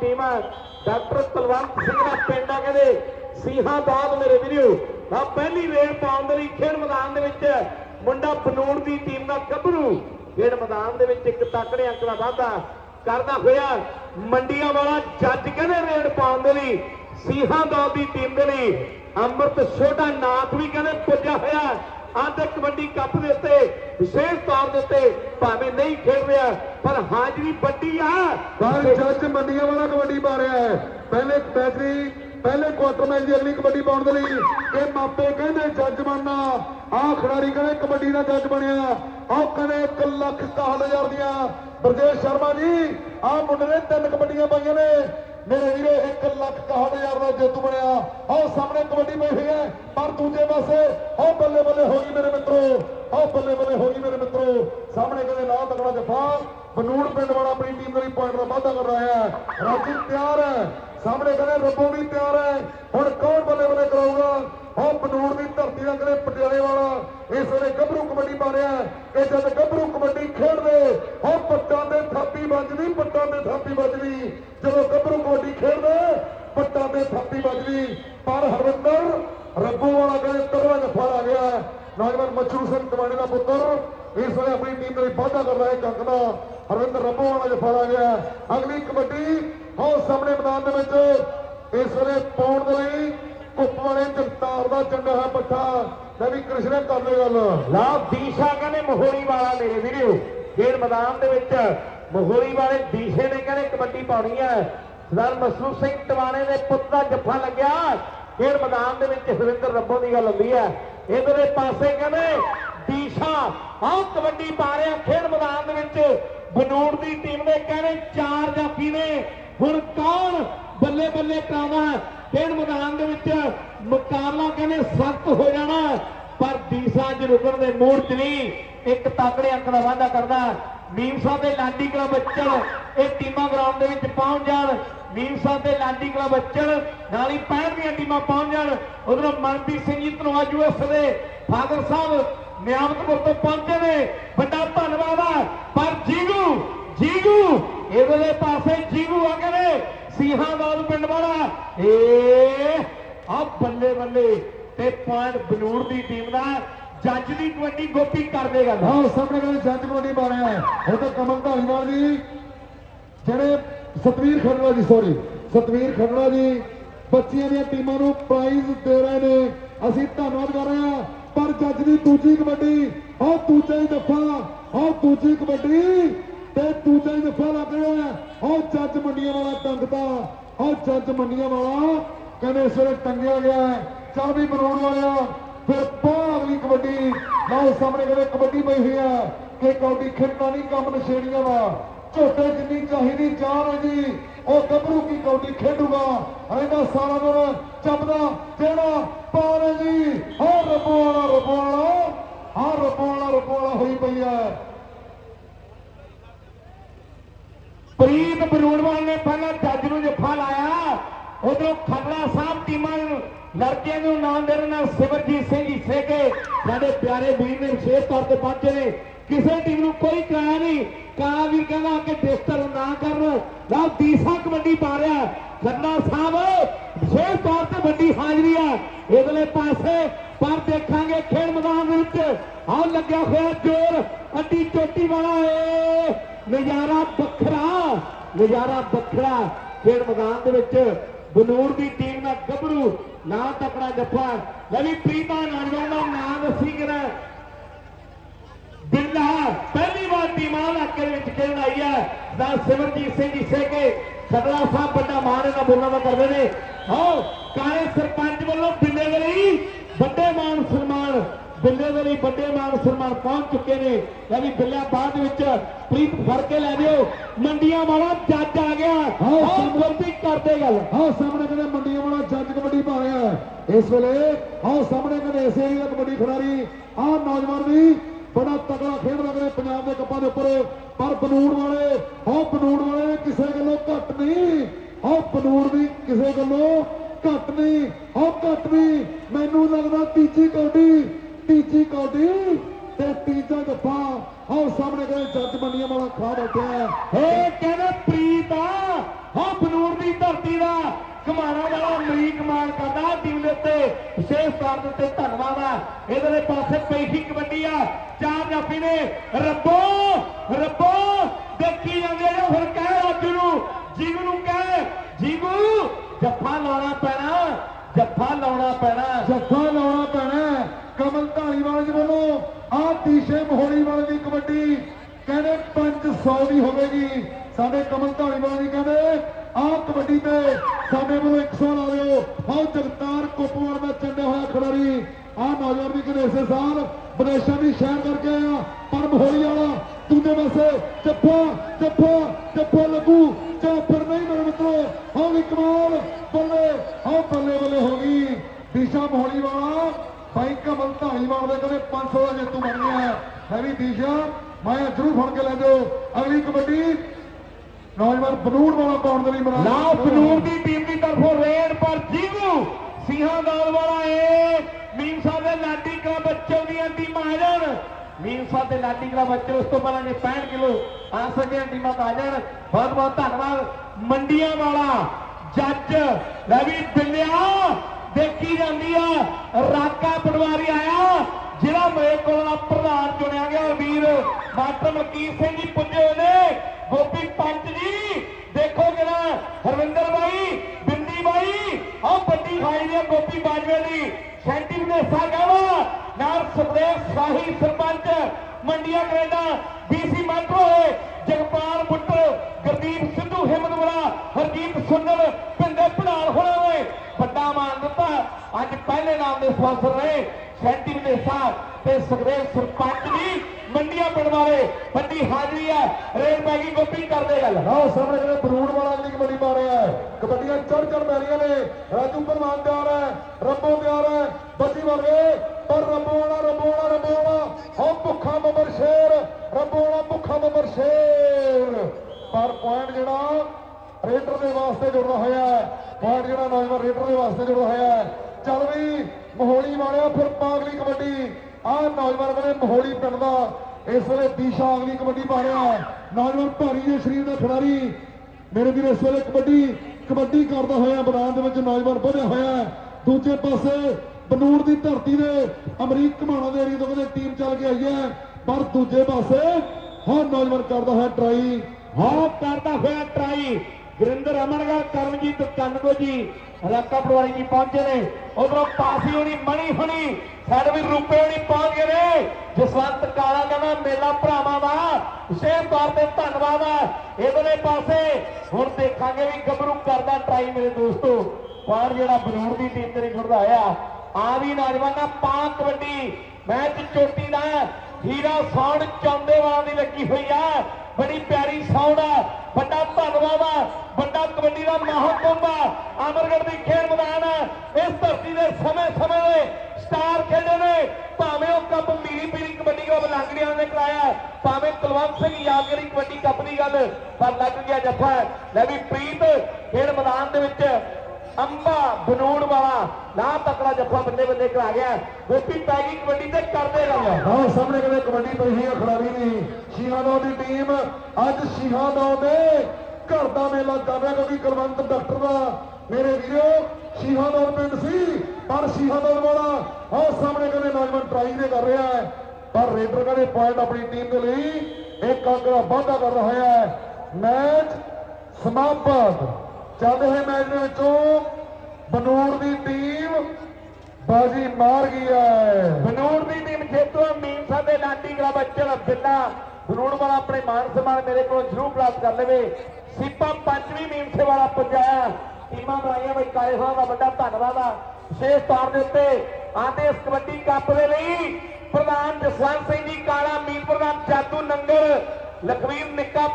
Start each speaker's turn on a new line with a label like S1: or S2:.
S1: Team doctor Kulwant Singh ਦਾ ਪਿੰਡ ਆ ਕਹਿੰਦੇ। ਸੀਹਾਂ ਮੇਰੇ ਵੀਰੋ ਆ ਪਹਿਲੀ ਰੇਡ ਪਾਉਣ ਦੇ ਲਈ ਖੇਡ ਮੈਦਾਨ ਦੇ ਵਿੱਚ ਮੁੰਡਾ ਬਨੂੜ ਦੀ ਟੀਮ ਦਾ ਗੱਭਰੂ। ਖੇਡ ਮੈਦਾਨ ਦੇ ਵਿੱਚ ਇੱਕ ਤਕੜੇ ਅੰਕ ਦਾ ਵਾਧਾ ਕਰਦਾ ਹੋਇਆ। ਮੰਡੀਆਂ ਵਾਲਾ ਜੱਜ ਕਹਿੰਦੇ ਰੇਡ ਪਾਉਣ ਦੇ ਲਈ। ਸੀਹਾਂ ਦੀ ਟੀਮ ਦੇ ਲਈ। ਅੰਮ੍ਰਿਤ ਛੋਟਾ ਨਾਥ ਵੀ ਕਹਿੰਦੇ ਪੁੱਜਿਆ ਹੋਇਆ। ਅੱਜ ਕਬੱਡੀ ਕੱਪ ਦੇ ਉੱਤੇ ਵਿਸ਼ੇਸ਼ ਤੌਰ ਦੇ ਉੱਤੇ ਭਾਵੇਂ ਨਹੀਂ ਖੇਡ ਰਿਹਾ, ਪਰ ਹਾਜ਼ਰੀ ਵੱਡੀ ਆ,
S2: ਪਰ ਜੱਜ ਮੰਡੀਆਂ ਵਾਲਾ ਕਬੱਡੀ ਪਾ ਰਿਹਾ ਹੈ। ਪਹਿਲੇ ਮੈਚ ਪਹਿਲੇ ਕੁਆਟਰ ਮੈਚ ਦੀ ਅਗਲੀ ਕਬੱਡੀ ਪਾਉਣ ਦੇ ਲਈ ਇਹ ਮਾਪੇ ਕਹਿੰਦੇ, ਜੱਜ ਬਣਨਾ ਆਹ ਖਿਡਾਰੀ ਕਹਿੰਦੇ ਕਬੱਡੀ ਦਾ ਜੱਜ ਬਣਿਆ। ਆਹ ਕਹਿੰਦੇ 1 ਲੱਖ 61000 ਦੀਆਂ। ਬਰਜੇਸ਼ ਸ਼ਰਮਾ ਜੀ, ਆਹ ਮੁੰਡੇ ਨੇ ਤਿੰਨ ਕਬੱਡੀਆਂ ਪਾਈਆਂ ਨੇ। ਮੇਰੇ ਵੀਰੇ 1 ਲੱਖ 61000 ਦਾ ਜੇਤੂ ਬਣਿਆ। ਆਹ ਸਾਹਮਣੇ ਕਬੱਡੀ ਪਈ ਹੋਈ ਹੈ, ਪਰ ਦੂਜੇ ਪਾਸੇ ਆਹ ਬੱਲੇ ਬੱਲੇ ਹੋ ਗਈ ਮੇਰੇ ਮਿੱਤਰੋ, ਆਹ ਬੱਲੇ ਬੱਲੇ ਹੋ ਗਈ ਮੇਰੇ ਮਿੱਤਰੋ। ਸਾਹਮਣੇ ਕਹਿੰਦੇ ਨਾ ਤਕੜਾ ਜਫਾ, ਬਨੂੜ ਪਿੰਡ ਵਾਲਾ ਆਪਣੀ ਟੀਮ ਦੇ ਲਈ ਪੁਆਇੰਟ ਦਾ ਵਾਧਾ ਕਰ ਰਿਹਾ ਹੈ। ਰਾਜੀ ਤਿਆਰ ਹੈ, ਸਾਹਮਣੇ ਕਹਿੰਦੇ ਰੱਬੋ ਵੀ ਤਿਆਰ ਹੈ। ਹੁਣ ਕੌਣ ਬੱਲੇ ਬੱਲੇ ਕਰਾਊਗਾ? ਉਹ ਬਨੂੜ ਦੀ ਧਰਤੀ ਦਾ ਕਹਿੰਦੇ ਪਟਿਆਲੇ ਵਾਲਾ, ਇਸ ਵੇਲੇ ਗੱਭਰੂ ਕਬੱਡੀ ਪਾ ਰਿਹਾ ਹੈ। ਇਹ ਜਦ ਗੱਭਰੂ ਕਬੱਡੀ ਖੇਡਦੇ ਉਹ ਪੱਟਾਂ ਤੇ ਥਾਪੀ ਵੱਜਦੀ, ਪੱਟਾਂ ਤੇ ਥਾਪੀ ਵੱਜਦੀ। ਜਦੋਂ ਗੱਭਰੂ ਕਬੱਡੀ ਖੇਡਦੇ ਪੱਟਾਂ ਦੇ ਥਾਪੀ ਵੱਜਦੀ ਪਰ ਹਰਵਿੰਦਰ ਰੱਬੋ ਵਾਲਾ ਕਹਿੰਦੇ ਤਗੜਾ ਜਫਾ ਆ ਗਿਆ ਹੈ। ਨੌਜਵਾਨ ਮਛਰੂ ਸਿੰਘ ਕਮਾਣੇ ਦਾ ਪੁੱਤਰ। ਇਸ ਵੇਲੇ ਆਪਣੀ ਟੀਮ ਲਈ ਵਾਧਾ ਕਰ ਰਿਹਾ ਹੈ ਕੰਕ ਹਰਵਿੰਦਰ ਰੱਬੋ ਵਾਲਾ ਗਿਆ ਅਗਲੀ ਕਬੱਡੀ ਹੋ ਸਾਹਮਣੇ ਮੈਦਾਨ ਦੇ ਵਿੱਚ। ਇਸ ਵੇਲੇ ਪਾਉਣ ਦੇ ਲਈ ਕੁੱਪ ਜਗਤਾਰ ਦਾ ਚੰਗਾ ਹੈ ਪੱਠਾ। ਲੈ ਵੀ ਕ੍ਰਿਸ਼ਨਾ ਕਰ ਲੈ ਗੱਲ
S1: ਲਾ, ਦੀਸ਼ਾ ਕਹਿੰਦੇ ਮੋਹਰੀ ਵਾਲਾ ਮੇਰੇ ਵੀਰੋ। ਖੇਡ ਮੈਦਾਨ ਦੇ ਵਿੱਚ ਮੋਹਰੀ ਵਾਲੇ ਦੀਸ਼ੇ ਨੇ ਕਹਿੰਦੇ ਕਬੱਡੀ ਪਾਉਣੀ ਹੈ। ਸਰਦਾਰ ਮਸਰੂ ਸਿੰਘ ਟਵਾਣੇ ਦੇ ਪੁੱਤ ਦਾ ਜੱਫਾ ਲੱਗਿਆ। ਖੇਡ ਮੈਦਾਨ ਦੇ ਵਿੱਚ ਹਰਿੰਦਰ ਰੱਬੋ ਦੀ ਗੱਲ ਹੁੰਦੀ ਹੈ। ਇਧਰੇ ਪਾਸੇ ਕਹਿੰਦੇ, ਦੀਸ਼ਾ, ਆਹ ਕਬੱਡੀ ਪਾ ਰਿਹਾ ਖੇਡ ਮੈਦਾਨ ਦੇ ਵਿੱਚ। ਬਨੂੜ ਦੀ ਟੀਮ ਦੇ ਕਹਿੰਦੇ ਚਾਰ ਜਾਫੀ ਨੇ। ਹੁਣ ਕੌਣ ਬੱਲੇ ਬੱਲੇ ਕਰਾਵਾ ਖੇਡ ਮੈਦਾਨ ਦੇ ਵਿੱਚ ਮੁਕਾਬਲਾ ਕਹਿੰਦੇ ਸਖਤ ਹੋ ਜਾਣਾ। ਪਰ ਦੀਸਾ ਅੱਜ ਰੁਕਣ ਦੇ ਮੂਡ 'ਚ ਨਹੀਂ। ਇੱਕ ਤਾਕੜੇ ਅੰਕ ਦਾ ਵਾਅਦਾ ਕਰਦਾ। ਮੀਮ ਸਾਹਿਬ ਦੇ ਲਾਡੀ ਕਲੱਬ ਬੱਚਣ ਇਹ ਟੀਮਾਂ ਗਰਾਊਂਡ ਦੇ ਵਿੱਚ ਪਹੁੰਚ ਜਾਣ। ਮੀਮ ਸਾਹਿਬ ਦੇ ਲਾਡੀ ਕਲੱਬ ਬੱਚਣ, ਨਾਲ ਹੀ 65 ਟੀਮਾਂ ਪਹੁੰਚ ਜਾਣ। ਉਧਰੋਂ ਮਨਪ੍ਰੀਤ ਸਿੰਘ ਜੀ ਧਨਵਾਜ ਯੂਐਸ ਦੇ ਫਾਦਰ ਸਾਹਿਬ, ਨਿਆਮਤਪੁਰ ਤੋਂ ਪਹੁੰਚੇ ਨੇ। ਵੱਡਾ ਧੰਨਵਾਦ ਆ। ਪਰ ਜੀਗੂ ਜੀਗੂ ਇਹਦੇ ਪਾਸੇ ਜੀਗੂ ਆ ਕੇ ਨੇ। ਸੀਹਾਂ ਪਿੰਡ ਵਾਲਾ। ਏ ਆ ਬੱਲੇ ਬੱਲੇ ਤੇ ਪੁਆਇੰਟ ਬਨੂੜ ਦੀ ਟੀਮ ਦਾ ਜੱਜ ਦੀ ਕਬੱਡੀ ਗੋਪੀ ਕਰ ਦੇਗਾ।
S2: ਹਾਂ, ਸਾਹਮਣੇ ਜੱਜ ਕਬੱਡੀ ਪਾ ਉਹ ਤਾਂ ਕਮਲ ਧਾਲੀਵਾਲ ਜੀ, ਜਿਹੜੇ ਸਤਵੀਰ ਖੰਡਵਾ ਜੀ ਸੌਰੀ ਸਤਵੀਰ ਖੰਡਵਾ ਜੀ, ਬੱਚਿਆਂ ਦੀਆਂ ਟੀਮਾਂ ਨੂੰ ਪ੍ਰਾਈਜ਼ ਦੇ ਰਹੇ ਨੇ। ਅਸੀਂ ਧੰਨਵਾਦ ਕਰ ਰਹੇ ਹਾਂ। ਪਰ ਜੱਜ ਦੀ ਦੂਜੀ ਕਬੱਡੀ ਉਹ ਦੂਜਾ ਹੀ ਦਫਾ ਉਹ ਦੂਜੀ ਕਬੱਡੀ ਤੇ ਦੂਜਾ ਹੀ ਦਫਾ ਲੱਗ ਰਿਹਾ ਹੈ। ਜੱਜ ਮੰਡੀਆਂ ਵਾਲਾ ਟੰਗਦਾ ਉਹ ਜੱਜ ਮੰਡੀਆਂ ਵਾਲਾ ਕਹਿੰਦੇ ਇਸ ਵੇਲੇ ਟੰਗਿਆ ਗਿਆ ਚਾਹ ਵੀ ਬਣਾਉਣ ਵਾਲਿਆ, ਫਿਰ ਬਾਹਰ ਅਗਲੀ ਕਬੱਡੀ, ਨਾਲ ਸਾਹਮਣੇ ਕਹਿੰਦੇ ਕਬੱਡੀ ਪਈ ਹੋਈ ਆ ਕਿ ਕਬੱਡੀ ਖੇਡਣਾ ਨਹੀਂ, ਕੰਮ ਨਸ਼ੇੜੀਆਂ ਦਾ। ਝੋਟੇ ਜਿੰਨੀ ਚਾਹੀਦੀ ਜਾਨ ਹੈ ਜੀ ਉਹ ਗੱਭਰੂ ਕੀ ਕਬੱਡੀ ਖੇਡੂਗਾ। ਇਹਨਾਂ ਸਾਰਾ ਦਿਨ ਚੱਪਦਾ ਜਿਹੜਾ ਪਾਰ ਜੀ ਹਾਂ ਰੱਬੋ ਵਾਲਾ ਰੱਬੋ ਵਾਲਾ ਹਾਂ ਹੋਈ ਪਈ ਹੈ।
S1: ਪ੍ਰੀਤ ਬਰੂੜਵਾਲ ਨੇ ਪਹਿਲਾਂ ਜੱਜ ਨੂੰ ਜੱਫਾ ਲਾਇਆ। ਉਦੋਂ ਖਬੜਾ ਸਾਹਿਬ ਟੀਮਾਂ ਨੂੰ, ਲੜਕਿਆਂ ਨੂੰ ਨਾਮ ਦੇ ਨਾਲ ਸਿਮਰਜੀਤ ਸਿੰਘ ਜੀ ਸੇਕੇ। ਸਾਡੇ ਪਿਆਰੇ ਵੀਰ ਨੇ ਵਿਸ਼ੇਸ਼ ਤੌਰ ਤੇ ਪਹੁੰਚੇ ਨੇ। ਕਿਸੇ ਟੀਮ ਨੂੰ ਕੋਈ ਕਿਰਾਇਆ ਨਹੀਂ। ਕਾਲਾ ਵੀਰ ਕਹਿੰਦਾ ਕਿ ਡਿਸਟਰ ਨਾ ਕਰਨ ਨਾ ਦੀਸਾ ਕਬੱਡੀ ਪਾ ਰਿਹਾ ਖੰਨਾ ਸਾਹਿਬ, ਵਿਸ਼ੇਸ਼ ਤੌਰ ਤੇ ਵੱਡੀ ਹਾਜ਼ਰੀ ਆ ਇਧਰਲੇ ਪਾਸੇ ਪਰ ਦੇਖਾਂਗੇ ਖੇਡ ਮੈਦਾਨ ਦੇ ਵਿੱਚ। ਆਹ ਲੱਗਿਆ ਹੋਇਆ ਜੋਰ, ਅੱਡੀ ਚੋਟੀ ਵਾਲਾ ਏ। ਨਜ਼ਾਰਾ ਵੱਖਰਾ ਨਜ਼ਾਰਾ ਵੱਖਰਾ। ਖੇਡ ਮੈਦਾਨ ਦੇ ਵਿੱਚ ਬਨੂੜ ਦੀ ਟੀਮ ਦਾ ਗੱਭਰੂ ਨਾ ਤਕੜਾ ਜੱਫਾ ਲਵੀ ਪ੍ਰੀਤਾ ਨੌਜਵਾਨ ਦਾ ਨਾਮ ਦੱਸੀ ਕਿਰਾ ਬਿੱਲਾ ਪਹਿਲੀ ਵਾਰ ਟੀਮਾਂ ਖੇਡਣ ਆਈ ਹੈ। ਦਾ ਸਿਮਰਜੀਤ ਸਿੰਘ ਜੀ ਸੇਕੇ। ਖਦੜਾ ਸਾਹਿਬ ਵੱਡਾ ਮਾਣ ਦਾ ਬੋਲਣਾ ਦਾ ਕਰਦੇ ਨੇ। ਆਓ ਕਾਲੇ ਸਰਪੰਚ ਵੱਲੋਂ ਬਿੱਲੇ ਦੇ ਲਈ ਵੱਡੇ ਮਾਣ ਸਨਮਾਨ ਬਿੱਲੇ ਦੇ ਲਈ ਵੱਡੇ ਮਾਣ ਸਨਮਾਨ ਪਹੁੰਚ ਚੁੱਕੇ ਨੇ। ਲੈ ਵੀ ਬਿੱਲਾ ਬਾਅਦ ਵਿੱਚ ਪ੍ਰੀਤ ਫੜ ਕੇ ਲੈ ਦਿਓ ਮੰਡੀਆਂ ਵਾਲਾ ਜੱਜ ਆ ਗਿਆ।
S2: ਆਓ
S1: ਗੁਰਪ੍ਰੀਤ ਕਰਦੇ ਗੱਲ।
S2: ਆਹ ਸਾਹਮਣੇ ਕਹਿੰਦੇ ਮੰਡੀਆਂ ਵਾਲਾ ਜੱਜ ਕਬੱਡੀ ਪਾ ਰਿਹਾ ਹੈ। ਇਸ ਵੇਲੇ ਆਹ ਸਾਹਮਣੇ ਕਹਿੰਦੇ ਇਸੇ ਦਾ ਕਬੱਡੀ ਖਿਡਾਰੀ ਆਹ ਨੌਜਵਾਨ ਵੀ ਬੜਾ ਤਕੜਾ ਖੇਡ ਰਹੇ ਪੰਜਾਬ ਦੇ ਕੱਪਾਂ ਦੇ ਉੱਪਰ। ਪਰ ਬਨੂੜ ਵਾਲੇ, ਉਹ ਬਨੂੜ ਵਾਲੇ ਕਿਸੇ ਗੱਲੋਂ ਘੱਟ ਨਹੀਂ ਆਹ ਬਨੂੜ ਵੀ ਕਿਸੇ ਗੱਲੋਂ ਘੱਟ ਨਹੀਂ ਆਹ ਘੱਟ ਨਹੀਂ ਮੈਨੂੰ ਲੱਗਦਾ ਤੀਜੀ ਕੌਡੀ ਤੀਜੀ ਕੌਡੀ ਤੇ ਤੀਜਾ ਜੱਫਾ ਆਹ ਸਾਹਮਣੇ ਕਹਿੰਦੇ ਜੱਜ ਬੰਨੀਆਂ ਵਾਲਾ ਖਾ ਬੈਠਿਆ ਹੈ।
S1: ਏ ਕਹਿੰਦੇ ਪ੍ਰੀਤ ਆ, ਉਹ ਬਨੂਰ ਦੀ ਧਰਤੀ ਦਾ ਕਮਾਣਾ ਵਾਲਾ ਅਮਰੀਕ ਮਾਨ ਕਰਦਾ ਉੱਤੇ ਵਿਸ਼ੇਸ਼ ਤੌਰ ਦੇ ਉੱਤੇ ਧੰਨਵਾਦ ਆ। ਇਹਦੇ ਪਾਸੇ ਪੇਸ਼ੀ ਕਬੱਡੀ ਆ। ਚਾਰ ਜਾਫੀ ਨੇ, ਰੱਬੋ ਰੱਬੋ, ਦੇਖੀ ਜਾਂਦੇ ਨੇ ਫਿਰ ਕਹਿ ਰਾਜੂ ਨੂੰ ਜੀਗੂ ਨੂੰ ਕਹਿ ਜੀਗੂ ਜੱਫਾ ਲਾਉਣਾ ਪੈਣਾ, ਜੱਫਾ ਲਾਉਣਾ ਪੈਣਾ।
S2: ਜੱਫਾ ਲਾਉਣਾ ਪੈਣਾ। ਕਮਲ ਢਾਲੀਵਾਲ ਜੀ ਵੱਲੋਂ ਆਹ ਤੀਸ਼ੇ ਮੋਹਣੀ ਵਾਲੇ ਦੀ ਕਬੱਡੀ ਕਹਿੰਦੇ 500 ਦੀ ਹੋਵੇਗੀ। ਸਾਡੇ ਕਮਲ ਢਾਲੀਵਾਲ ਜੀ ਕਹਿੰਦੇ ਕਬੱਡੀ ਤੇ ਸਾਡੇ ਵੱਲੋਂ 100 ਲਾ ਦਿਓ ਆਹ ਜਗਤਾਰ ਕੋਪਵਾਲ ਦਾ ਚੰਡਿਆ ਹੋਇਆ ਖਿਡਾਰੀ। ਆਹ ਨੌਜਵਾਨ ਵੀ ਕਹਿੰਦੇ ਇਸੇ ਵਿਦੇਸ਼ਾਂ ਦੀ ਸ਼ਹਿਰ ਕਰਕੇ ਆਇਆ। ਪਰ ਮੋਹਣੀ ਵਾਲਾ ਦੂਜੇ ਪਾਸੇ ਜੱਫਾ ਜੱਫਾ ਜੱਫਾ ਲੱਗੂ। ਜਾਂ ਨਹੀਂ ਮੇਰੇ ਮਿੱਤਰੋ, ਹੋ ਵੀ ਕਮਾਲ। ਬੱਲੇ, ਹੋ ਬੱਲੇ ਬੱਲੇ ਹੋ ਗਈ। ਦਿਸ਼ਾ ਮੋਹਣੀ ਵਾਲਾ ਭਾਈ ਕਮਲ ਢਾਲੀਵਾਲ ਦੇ ਕਹਿੰਦੇ 500 ਦਾ ਜੇਤੂ ਬਣ ਗਿਆ। ਹੈ ਹੈ ਵੀ ਦਿਸ਼ਾ, ਮੈਂ ਜਰੂਰ ਫੜ ਕੇ ਲੈ ਜਾਓ। ਅਗਲੀ ਕਬੱਡੀ ਨੌਜਵਾਨ ਬਨੂੜ ਵਾਲਾ ਪਾਉਣ ਦੇ ਲਈ ਬਣਾ
S1: ਨਾ ਬਨੂਰ ਦੀ ਟੀਮ ਦੀ ਤਰਫੋਂ ਰੇਡ ਪਰ ਜੀਗੂ ਸਿੰਘਾਂ ਦਲ ਵਾਲਾ ਏ। ਮੀਮ ਸਾਹਿਬ ਦੇ ਲਾਡੀ ਕਲਾ ਬੱਚੋਂ ਦੀਆਂ ਟੀਮਾਂ ਆ ਜਾਣ ਮੀਮ ਸਾਹਿਬ ਦੇ ਲਾਡੀ ਕਲਾ ਬੱਚੇ ਉਸ ਤੋਂ ਪਹਿਲਾਂ ਜੇ 65 ਕਿਲੋ ਆ ਸਕੀਆਂ ਟੀਮਾਂ ਆ ਜਾਣ ਬਹੁਤ ਬਹੁਤ ਧੰਨਵਾਦ। ਮੰਡੀਆਂ ਵਾਲਾ ਜੱਜ ਲੈ ਵੀ ਬਿੱਲਿਆ, ਦੇਖੀ ਜਾਂਦੀ ਆ। ਰਾਕਾ ਪਟਵਾਰੀ ਆਇਆ। ਜਿਹੜਾ ਮੇਰੇ ਕੋਲ ਪ੍ਰਧਾਨ ਚੁਣਿਆ ਗਿਆ, ਵੀਰ ਮਾਸਟਰ ਮਕੀਰ ਸਿੰਘ ਜੀ ਪੁੱਜੇ ਹੋਏ ਨੇ। ਗੋਪੀ ਪੰਚ ਜੀ ਦੇਖੋ ਜਰਾ, ਹਰਵਿੰਦਰ ਬਾਈ, ਬਿੰਦੀ ਬਾਈ, ਆਹ ਵੱਡੀ ਖਾਈ ਦੀ ਗੋਪੀ ਬਾਜਵੇ ਦੀ ਸੈਂਟੀ ਵਿਦੇਸਾ ਗਾਵਾ। ਨਾਲ ਸੁਖਦੇਵ ਸਾਹੀ ਸਰਪੰਚ, ਮੰਡੀਆਂ ਕੈਨੇਡਾ ਬੀਸੀ ਮਾਟਰੋ ਹੋਏ ਜਗਪਾਲ ਬੁੱਟਰ ਗੁਰਦੀਪ ਸਿੱਧੂ ਹਿੰਮਤਵਰਾ ਹਰਜੀਤ ਸੁੰਦਰ, ਪਿੰਡੇ ਪੜਾਲ ਹੋਣਾ ਹੋਏ ਵੱਡਾ ਮਾਨ ਦਿੱਤਾ। ਅੱਜ ਪਹਿਲੇ ਨਾਮ ਦੇ ਸਪਾਂਸਰ ਰਹੇ ਸੈਂਟੀ ਵਿਦੇਸਾ ਤੇ ਸੁਖਦੇਵ ਸਰਪੰਚ ਵੀ ਮੰਡੀਆਂ ਪਿੰਡ ਵੱਡੀ ਹਾਜ਼ਰੀ ਹੈ। ਰੇਲ ਮੈਗੀ ਗੋਪੀ ਕਰਦੇ ਗੱਲ।
S2: ਆਹ ਸਾਹਮਣੇ ਜਿਹੜੇ ਬਰੂੜ ਵਾਲਾ ਅਗਲੀ ਕਬੱਡੀ ਪਾ ਰਿਹਾ ਹੈ, ਕਬੱਡੀਆਂ ਚੜ ਚੜ ਪੈ ਰਹੀਆਂ ਨੇ। ਰਾਜੂ ਪ੍ਰਮਾਨ ਤਿਆਰ ਹੈ, ਰੱਬੋ ਤਿਆਰ ਹੈ ਬੱਚੀ ਵਰਗੇ ਪਰ ਰੱਬੋ ਵਾਲਾ ਰੱਬੋ ਵਾਲਾ ਰੱਬੋ ਵਾਲਾ। ਹੋ ਭੁੱਖਾ ਮਮਰ ਸ਼ੇਰ, ਰੱਬੋ ਵਾਲਾ, ਭੁੱਖਾ ਮਮਰ ਸ਼ੇਰ। ਪਰ ਪੁਆਇੰਟ ਜਿਹੜਾ ਰੇਡਰ ਦੇ ਵਾਸਤੇ ਜੁੜਦਾ ਹੋਇਆ ਹੈ। ਪੁਆਇੰਟ ਜਿਹੜਾ ਨੌਜਵਾਨ ਰੇਡਰ ਦੇ ਵਾਸਤੇ ਜੁੜਦਾ ਹੋਇਆ ਹੈ। ਚੱਲ ਵੀ ਮੋਹਲੀ ਵਾਲਿਆ ਫਿਰ ਪਾਗਲੀ ਕਬੱਡੀ। ਆਹ ਨੌਜਵਾਨ ਕਹਿੰਦੇ ਮੋਹਲੀ ਪਿੰਡ ਦਾ, ਇਸ ਵੇਲੇ ਦੀਸ਼ਾ ਅਗਲੀ ਕਬੱਡੀ ਪਾ ਰਿਹਾ ਨੌਜਵਾਨ ਭਾਰੀ ਜਿਹੇ ਸਰੀਰ ਦਾ ਖਿਡਾਰੀ, ਮੇਰੇ ਵੀਰ, ਇਸ ਵੇਲੇ ਕਬੱਡੀ ਕਬੱਡੀ ਕਰਦਾ ਹੋਇਆ ਮੈਦਾਨ ਦੇ ਵਿੱਚ ਨੌਜਵਾਨ ਵਧਿਆ ਹੋਇਆ ਦੂਜੇ ਪਾਸੇ ਬਨੂੜ ਦੀ ਧਰਤੀ ਦੇ ਅਮਰੀਕ ਘਮਾਣਾ ਦੇ ਏਰੀਏ ਤੋਂ ਕਹਿੰਦੇ ਟੀਮ ਚੱਲ ਕੇ ਆਈ ਹੈ। ਪਰ ਦੂਜੇ ਪਾਸੇ ਹਾਂ ਨੌਜਵਾਨ ਕਰਦਾ ਹੋਇਆ ਟਰਾਈ,
S1: ਹਾਂ, ਕਰਦਾ ਹੋਇਆ ਟਰਾਈ। ਗੁਰਿੰਦਰ ਅਮਰਗੜ ਕਰਮਜੀਤ ਕੰਨਗੋ ਜੀ ਰਾਕਾ ਪਟਵਾਰੀ ਜੀ ਪਹੁੰਚੇ ਨੇ। ਉਧਰੋਂ ਪਾਸੀ ਹੋਣੀ, ਮਣੀ ਹੋਣੀ ਸਾਡੇ ਵੀ ਰੂਪੇ ਹੋਣੀ ਪਹੁੰਚ ਗਏ ਨੇ। ਜਸਵੰਤ ਕਾਲਾ ਕਹਿੰਦਾ ਮੇਲਾ ਭਰਾਵਾਂ ਦਾ, ਵਿਸ਼ੇਸ਼ ਤੌਰ ਤੇ ਧੰਨਵਾਦ ਆ। ਇਧਰਲੇ ਪਾਸੇ ਹੁਣ ਦੇਖਾਂਗੇ ਵੀ ਗੱਭਰੂ ਕਰਦਾ ਟਰਾਈ ਮੇਰੇ ਦੋਸਤੋ। ਪਰ ਜਿਹੜਾ ਬਨੂੜ ਦੀ ਟੀਮ ਤੇ ਨਹੀਂ ਜੁੜਦਾ ਹੋਇਆ ਆ ਵੀ ਨੌਜਵਾਨਾਂ ਪਾਂ ਕਬੱਡੀ ਮੈਚ ਚੋਟੀ ਦਾ। ਹੀਰਾ ਸਾਊਂਡ ਚੌਂਦੇਵਾਲ ਦੀ ਲੱਗੀ ਹੋਈ ਆ। ਬੜੀ ਪਿਆਰੀ ਸਾਊਂਡ ਆ। ਵੱਡਾ ਧੰਨਵਾਦ ਆ। ਵੱਡਾ ਕਬੱਡੀ ਦਾ ਮਹਾਕੁੰਭ ਆ। ਅਮਰਗੜ ਦੀ ਖੇਡ ਮੈਦਾਨ ਆ। ਇਸ ਧਰਤੀ ਦੇ ਸਮੇਂ ਸਮੇਂ ਦੇ ਸਟਾਰ ਖੇਡੇ ਨੇ ਭਾਵੇਂ ਉਹ ਕੱਪ ਮੀਰੀ ਪੀਰੀ ਕਬੱਡੀ ਕੱਪ ਲੰਗੜੀਆਂ ਨੇ ਕਰਾਇਆ ਭਾਵੇਂ ਕੁਲਵੰਤ ਸਿੰਘ ਯਾਦਗਾਰੀ ਕਬੱਡੀ ਕੱਪ ਦੀ ਗੱਲ ਪਰ ਲੱਗ ਗਿਆ ਜੱਫਾ। ਲੈ ਵੀ ਪ੍ਰੀਤ ਅੰਬਾ ਬਨੂੜ ਵਾਲਾ ਨਾ ਤਕੜਾ ਜੱਫਾ ਬੰਦੇ ਬੰਦੇ ਕਰਾ ਗਿਆ। ਗੋਪੀ ਪੈ ਗਈ ਕਬੱਡੀ ਤੇ ਕਰਦੇ ਗੱਲ
S2: ਆਹ ਸਾਹਮਣੇ ਕਹਿੰਦੇ ਕਬੱਡੀ ਪਈ ਹੈ ਖਿਡਾਰੀ ਦੀ। ਸ਼ੀਹਾਦੌ ਦੀ ਟੀਮ। ਅੱਜ ਸ਼ੀਹਾਦੌ ਦੇ ਘਰ ਦਾ ਮੇਲਾ ਕਰ ਰਿਹਾ ਕਿਉਂਕਿ ਕੁਲਵੰਤ ਡਾਕਟਰ ਦਾ। ਮੇਰੇ ਵੀਰੋ ਸ਼ੀਹਾਦੌ ਪਿੰਡ ਸੀ, ਪਰ ਸ਼ੀਹਾਦੌ ਵਾਲਾ ਆਹ ਸਾਹਮਣੇ ਕਹਿੰਦੇ ਨੌਜਵਾਨ ਟਰਾਈ ਦੇ ਕਰ ਰਿਹਾ ਹੈ। ਪਰ ਰੇਡਰ ਕਹਿੰਦੇ ਪੁਆਇੰਟ ਆਪਣੀ ਟੀਮ ਦੇ ਲਈ। ਇੱਕ ਅੰਕ ਦਾ ਵਾਧਾ ਕਰ ਰਿਹਾ ਹੈ। ਮੈਚ ਸਮਾਪਤ। ਚੱਲਦੇ ਹੋਏ ਮੈਚ ਦੇ ਵਿੱਚੋਂ। ਬਨੂੜ ਦੀ ਟੀਮ ਬਾਜੀ ਮਾਰ ਗਈ ਹੈ।
S1: ਬਨੂੜ ਦੀ ਟੀਮ ਜੇਤੂ ਆ, ਮੀਮ ਲਾਡੀ ਗਲਾ ਬੱਚਲ ਬਿੱਲਾ। ਬਨੂੜ ਵਾਲਾ ਆਪਣੇ ਮਾਨ ਸਨਮਾਨ ਮੇਰੇ ਕੋਲ ਜਰੂਰ ਪ੍ਰਾਪਤ ਕਰ ਲਵੇ। ਸੀਪਾ ਪੰਜਵੀਂ ਮੀਮ ਸੇ ਵਾਲਾ ਪੁਜਾਇਆ ਟੀਮਾਂ ਬਣਾਈਆਂ ਬਈ ਕਾਲੇ ਸਾਹਿਬ ਦਾ ਵੱਡਾ ਧੰਨਵਾਦ ਆ। ਵਿਸ਼ੇਸ਼ ਤੌਰ ਦੇ ਉੱਤੇ ਆਂਦੇ ਇਸ ਕਬੱਡੀ ਕੱਪ ਦੇ ਲਈ ਪ੍ਰਧਾਨ ਜਸਵੰਤ ਸਿੰਘ ਜੀ ਕਾਲਾ ਮੀਰ ਪ੍ਰਧਾਨ ਜਾਦੂ ਨੰਗਲ ਲਖਵੀਰ ਨਿੱਕਾ